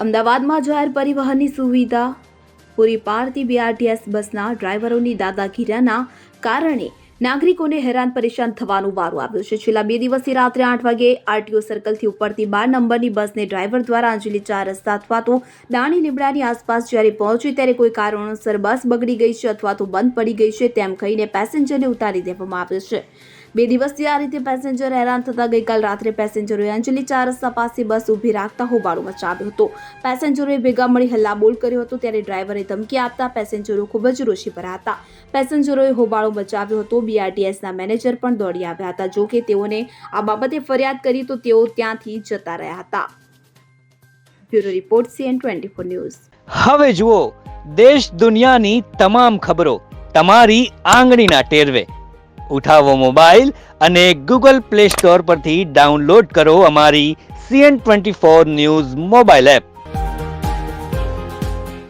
અમદાવાદમાં જાહેર પરિવહનની સુવિધા. પૂરી પાડતી બીઆરટીએસ બસના ડ્રાઈવરોની દાદાગીરાના કારણે નાગરિકોને હેરાન પરેશાન થવાનું વારો આવ્યો છે. છેલ્લા બે દિવસથી રાત્રે આઠ વાગે આરટીઓ સર્કલથી ઉપરથી બાર નંબરની બસને ડ્રાઈવર દ્વારા અંજલી ચાર રસ્તા અથવા તો દાણી લીમડાની આસપાસ જ્યારે પહોંચી ત્યારે કોઈ કારણોસર બસ બગડી ગઈ છે અથવા તો બંધ પડી ગઈ છે તેમ કહીને પેસેન્જરને ઉતારી દેવામાં આવ્યો છે. બે દિવસથી આ રીતે પેસેન્જર હેરાન થતા ગઈકાલ રાત્રે પેસેન્જરોએ અંજલી ચાર રસ્તા પાસે બસ ઊભી રાખતા હોબાળો મચાવ્યો હતો. પેસેન્જરોએ ભેગા મળી હલ્લાબોલ કર્યો હતો ત્યારે ડ્રાઈવરે ધમકી આપતા પેસેન્જરો ખૂબ જ રોષી ભર્યા હતા. પેસેન્જરોએ હોબાળો મચાવ્યો હતો. બીઆરટીએસના મેનેજર પણ દોડી આવ્યા હતા. જો કે તેઓને આ બાબતે ફરિયાદ કરી તો તેઓ ત્યાંથી જતા રહ્યા હતા. Bureau report C N twenty four news. હવે જુઓ, દેશ દુનિયાની તમામ ખબરો તમારી આંગળીના ટેરવે. ઉઠાવો મોબાઈલ અને ગૂગલ પ્લે સ્ટોર પરથી ડાઉનલોડ કરો અમારી C N twenty four news mobile app.